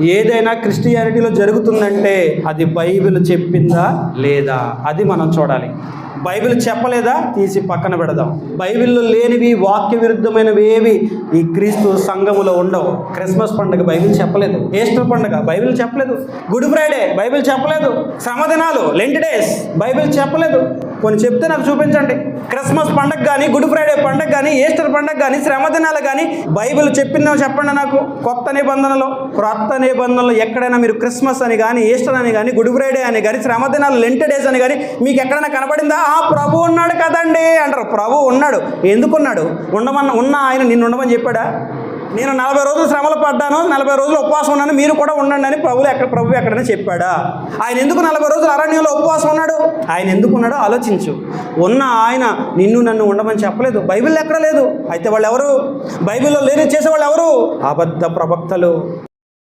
ఏదైనా క్రిస్టియానిటీలో జరుగుతుందంటే అది బైబిల్ చెప్పిందా లేదా అది మనం చూడాలి. బైబిల్ చెప్పలేదా? తీసి పక్కన పెడదాం. బైబిల్లో లేనివి వాక్య విరుద్ధమైనవి ఏవి? ఈ క్రీస్తు సంఘములో ఉండవు. క్రిస్మస్ పండుగ బైబిల్ చెప్పలేదు. ఈస్టర్ పండుగ బైబిల్ చెప్పలేదు. గుడ్ ఫ్రైడే బైబిల్ చెప్పలేదు. శ్రమదినాలు లెంట్ డేస్ బైబిల్ చెప్పలేదు. కొన్ని చెప్తే నాకు చూపించండి. క్రిస్మస్ పండగ కానీ గుడ్ ఫ్రైడే పండగ కానీ ఈస్టర్ పండగ కానీ శ్రమదినాలు కానీ బైబిల్ చెప్పిందో చెప్పండి నాకు. కొత్త నిబంధనలో క్రొత్త నిబంధనలో ఎక్కడైనా మీరు క్రిస్మస్ అని కానీ ఈస్టర్ అని కానీ గుడ్ ఫ్రైడే అని కానీ శ్రమదినాలు లెంట్ డేస్ అని కానీ మీకు ఎక్కడైనా కనబడిందా? ఆ ప్రభు ఉన్నాడు కదండి అంటారు. ప్రభు ఉన్నాడు. ఎందుకున్నాడు ఉండమన్న ఉన్న ఆయన నిన్ను ఉండమని చెప్పాడా? నేను నలభై రోజులు శ్రమలు పడ్డాను నలభై రోజులు ఉపవాసం ఉన్నాను మీరు కూడా ఉండండి అని ప్రభువు ఎక్కడ ప్రభు ఎక్కడైనా చెప్పాడా? ఆయన ఎందుకు నలభై రోజులు అరణ్యంలో ఉపవాసం ఉన్నాడు? ఆయన ఎందుకున్నాడో ఆలోచించు. ఉన్న ఆయన నిన్ను నన్ను ఉండమని చెప్పలేదు. బైబిల్ ఎక్కడ లేదు? అయితే వాళ్ళు ఎవరు బైబిల్లో లేని చేసేవాళ్ళు ఎవరు అబద్ధ ప్రవక్తలు.